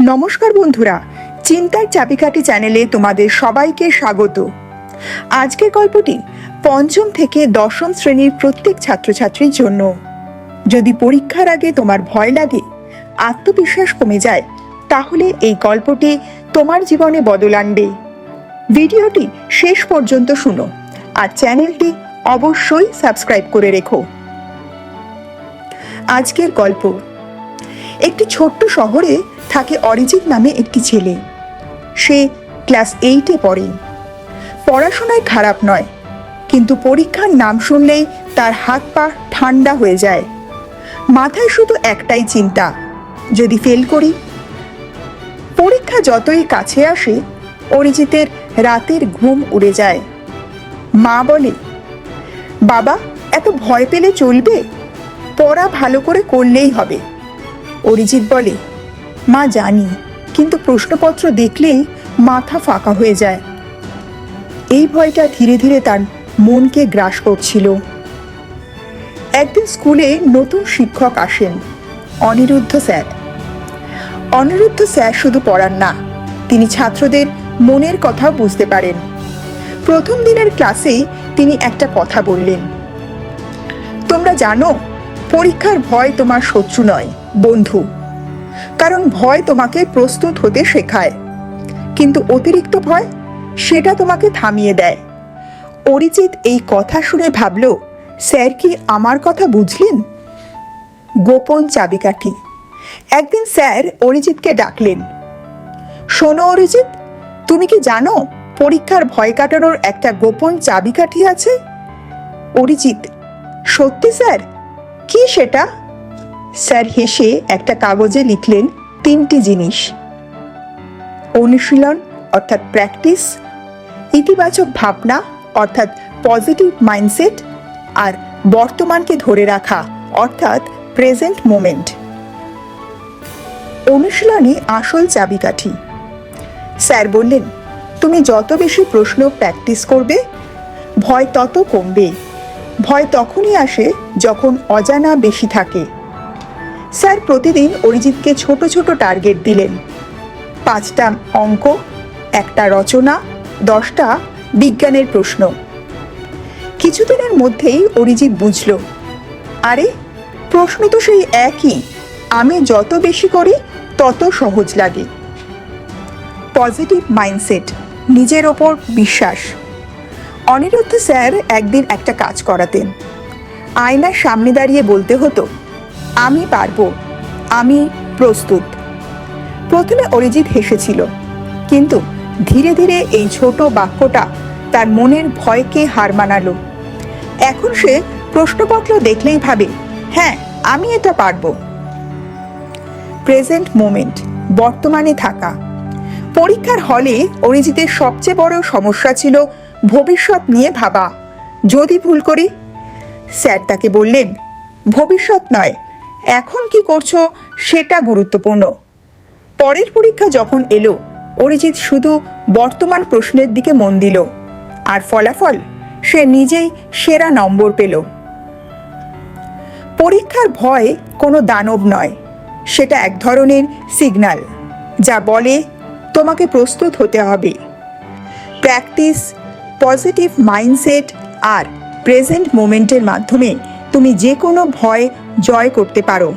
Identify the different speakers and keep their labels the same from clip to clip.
Speaker 1: নমস্কার বন্ধুরা, চিন্তার চাবিকাঠি চ্যানেলে তোমাদের সবাইকে স্বাগত। আজকের গল্পটি পঞ্চম থেকে দশম শ্রেণির প্রত্যেক ছাত্রছাত্রীর জন্য। যদি পরীক্ষার আগে তোমার ভয় লাগে, আত্মবিশ্বাস কমে যায়, তাহলে এই গল্পটি তোমার জীবনে বদল আনবে। ভিডিওটি শেষ পর্যন্ত শুনো আর চ্যানেলটি অবশ্যই সাবস্ক্রাইব করে রেখো। আজকের গল্প একটি ছোট্ট শহরে থাকে অরিজিৎ নামে একটি ছেলে। সে ক্লাস এইটে পড়ে। পড়াশোনায় খারাপ নয়, কিন্তু পরীক্ষার নাম শুনলেই তার হাত পা ঠান্ডা হয়ে যায়। মাথায় শুধু একটাই চিন্তা, যদি ফেল করি। পরীক্ষা যতই কাছে আসে, অরিজিতের রাতের ঘুম উড়ে যায়। মা বলে, বাবা, এত ভয় পেলে চলবে? পড়া ভালো করে করলেই হবে। অরিজিৎ বলে। মা জানি, কিন্তু প্রশ্নপত্র দেখলেই মাথা ফাঁকা হয়ে যায়। এই ভয়টা ধীরে ধীরে তার মনকে গ্রাস করছিল। একদিন স্কুলে নতুন শিক্ষক আসেন, অনিরুদ্ধ স্যার। অনিরুদ্ধ স্যার শুধু পড়ান না, তিনি ছাত্রদের মনের কথাও বুঝতে পারেন। প্রথম দিনের ক্লাসেই তিনি একটা কথা বললেন, তোমরা জানো পরীক্ষার ভয় তোমার শত্রু নয়, বন্ধু। কারণ ভয় তোমাকে প্রস্তুত হতে শেখায়। কিন্তু অতিরিক্ত ভয়, সেটা তোমাকে থামিয়ে দেয়। অরিজিৎ এই কথা শুনে ভাবল, স্যার কি আমার কথা বুঝলেন? গোপন চাবিকাঠি। একদিন স্যার অরিজিৎকে ডাকলেন। শোনো অরিজিৎ, তুমি কি জানো পরীক্ষার ভয় কাটানোর একটা গোপন চাবিকাঠি আছে? অরিজিৎ, সত্যি স্যার? কি সেটা? স্যার হেসে একটা কাগজে লিখলেন তিনটি জিনিস। অনুশীলন অর্থাৎ প্র্যাকটিস, ইতিবাচক ভাবনা অর্থাৎ পজিটিভ মাইন্ডসেট, আর বর্তমানকে ধরে রাখা অর্থাৎ প্রেজেন্ট মোমেন্ট। অনুশীলনই আসল চাবিকাঠি। স্যার বললেন, তুমি যত বেশি প্রশ্ন প্র্যাকটিস করবে, ভয় তত কমবে। ভয় তখনই আসে যখন অজানা বেশি থাকে। স্যার প্রতিদিন অরিজিৎকে ছোট ছোট টার্গেট দিলেন। পাঁচটা অঙ্ক, একটা রচনা, দশটা বিজ্ঞানের প্রশ্ন। কিছুদিনের মধ্যেই অরিজিৎ বুঝল, আরে, প্রশ্ন তো সেই একই, আমি যত বেশি করি তত সহজ লাগে। পজিটিভ মাইন্ডসেট, নিজের ওপর বিশ্বাস। অনিরুদ্ধ স্যার একদিন একটা কাজ করাতেন। আয়নার সামনে দাঁড়িয়ে বলতে হতো, আমি পারব, আমি প্রস্তুত। প্রথমে অরিজিৎ হেসেছিল, কিন্তু ধীরে ধীরে এই ছোট বাক্যটা তার মনের ভয়কে হার মানালো। এখন সে প্রশ্নপত্র দেখলেই ভাবে হ্যাঁ আমি এটা পারব। প্রেজেন্ট মোমেন্ট, বর্তমানে থাকা। পরীক্ষার হলে অরিজিতের সবচেয়ে বড় সমস্যা ছিল ভবিষ্যৎ নিয়ে ভাবা। যদি ভুল করি? স্যার তাকে বললেন, ভবিষ্যৎ নয়, এখন কি করছ সেটা গুরুত্বপূর্ণ। পরের পরীক্ষা যখন এলো, অরিজিৎ শুধু বর্তমান প্রশ্নের দিকে মন দিল, আর ফলাফল সে নিজেই সেরা নম্বর পেল। পরীক্ষার ভয় কোনো দানব নয়, সেটা এক ধরনের সিগন্যাল যা বলে, তোমাকে প্রস্তুত হতে হবে। প্র্যাকটিস পজিটিভ মাইন্ডসেট আর প্রেজেন্ট মোমেন্টের মাধ্যমে তুমি যে কোনো ভয় জয় করতে পারো।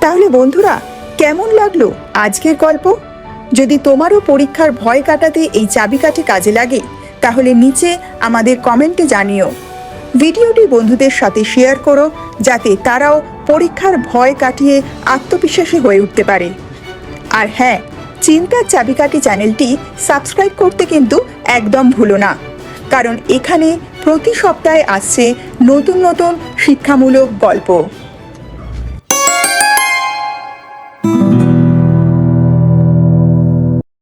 Speaker 1: তাহলে বন্ধুরা, কেমন লাগল আজকের গল্প? যদি তোমারও পরীক্ষার ভয় কাটাতে এই চাবিকাঠি কাজে লাগে, তাহলে নিচে আমাদের কমেন্টে জানিও। ভিডিওটি বন্ধুদের সাথে শেয়ার করো, যাতে তারাও পরীক্ষার ভয় কাটিয়ে আত্মবিশ্বাসী হয়ে উঠতে পারে। আর হ্যাঁ চিন্তার চাবিকাঠি চ্যানেলটি সাবস্ক্রাইব করতে কিন্তু একদম ভুলো না। কারণ এখানে প্রতি সপ্তাহে আসছে নতুন নতুন শিক্ষামূলক গল্প।